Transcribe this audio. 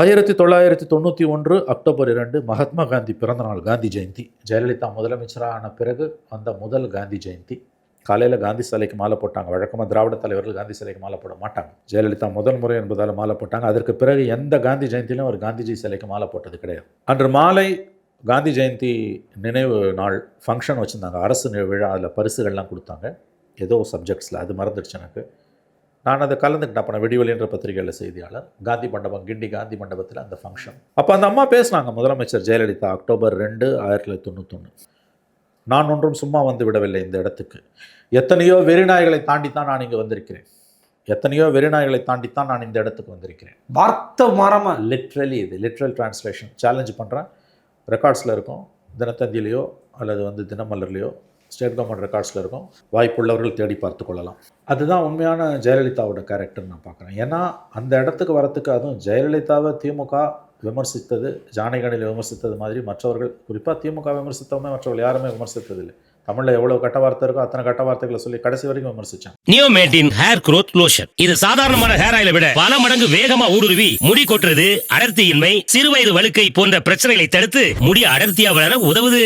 ஆயிரத்தி தொள்ளாயிரத்தி தொண்ணூற்றி ஒன்று அக்டோபர் இரண்டு மகாத்மா காந்தி பிறந்தநாள் காந்தி ஜெயந்தி. ஜெயலலிதா முதலமைச்சரான பிறகு வந்த முதல் காந்தி ஜெயந்தி. காலையில் காந்தி சிலைக்கு மாலை போட்டாங்க. வழக்கமாக திராவிட தலைவர்கள் காந்தி சிலைக்கு மாலை போட மாட்டாங்க. ஜெயலலிதா முதல் முறை என்பதால் மாலை போட்டாங்க. அதற்கு பிறகு எந்த காந்தி ஜெயந்தியிலும் ஒரு காந்திஜி சிலைக்கு மாலை போட்டது கிடையாது. அன்று மாலை காந்தி ஜெயந்தி நினைவு நாள் ஃபங்க்ஷன் வச்சுருந்தாங்க. அரசு விழா அதில் பரிசுகள்லாம் கொடுத்தாங்க. ஏதோ சப்ஜெக்ட்ஸில் அது மறந்துடுச்சு எனக்கு. நான் அதை கலந்துக்கிட்டேன். அப்போ நான் விடிவெளி என்ற பத்திரிகையில் செய்தியாளர். காந்தி மண்டபம் கிண்டி காந்தி மண்டபத்தில் அந்த ஃபங்க்ஷன் அப்போ அந்த அம்மா பேசுனாங்க. முதலமைச்சர் ஜெயலலிதா அக்டோபர் ரெண்டு ஆயிரத்தி தொள்ளாயிரத்தி தொண்ணூத்தொன்று நான் ஒன்றும் சும்மா வந்து விடவில்லை இந்த இடத்துக்கு. எத்தனையோ வெறிநாய்களை தாண்டித்தான் நான் இங்கே வந்திருக்கிறேன். எத்தனையோ வெறிநாய்களை தாண்டித்தான் நான் இந்த இடத்துக்கு வந்திருக்கிறேன். வார்த்தை மாறாம. லிட்ரலி இது. லிட்ரல் டிரான்ஸ்லேஷன் சேலஞ்ச் பண்ணுறேன் ரெக்கார்ட்ஸில் இருக்கும். தினத்தந்திலையோ அல்லது வந்து தினமலர்லையோ ஸ்டேட் கவர்மெண்ட் ரெக்கார்ட்ஸில் இருக்கும். வாய்ப்புள்ளவர்கள் தேடி பார்த்து கொள்ளலாம். அதுதான் உண்மையான ஜெயலலிதாவோட கேரக்டர் நான் பார்க்குறேன். ஏன்னா அந்த இடத்துக்கு வரத்துக்கு அதுவும் ஜெயலலிதாவை திமுக விமர்சித்தது ஜானகிகளில் விமர்சித்தது மாதிரி மற்றவர்கள் குறிப்பாக திமுக விமர்சித்தவங்க மற்றவர்கள் யாருமே விமர்சித்ததில்லை தமிழில் எவ்வளோ கட்ட வார்த்தை இருக்கோ அத்தனை கட்ட வார்த்தைகளை சொல்லி கடைசி வரைக்கும் விமர்சிச்சான் நியோ மேட்டின் ஹேர் க்ரோத் லோஷன் இது சாதாரணமான ஹேர் ஆயில விட பல மடங்கு வேகமா ஊடுருவி முடி கொட்டுறது அடர்த்தியின்மை சிறுவயது வழுக்கை போன்ற பிரச்சனைகளை தடுத்து முடி அடர்த்தியா வளர உதவுது.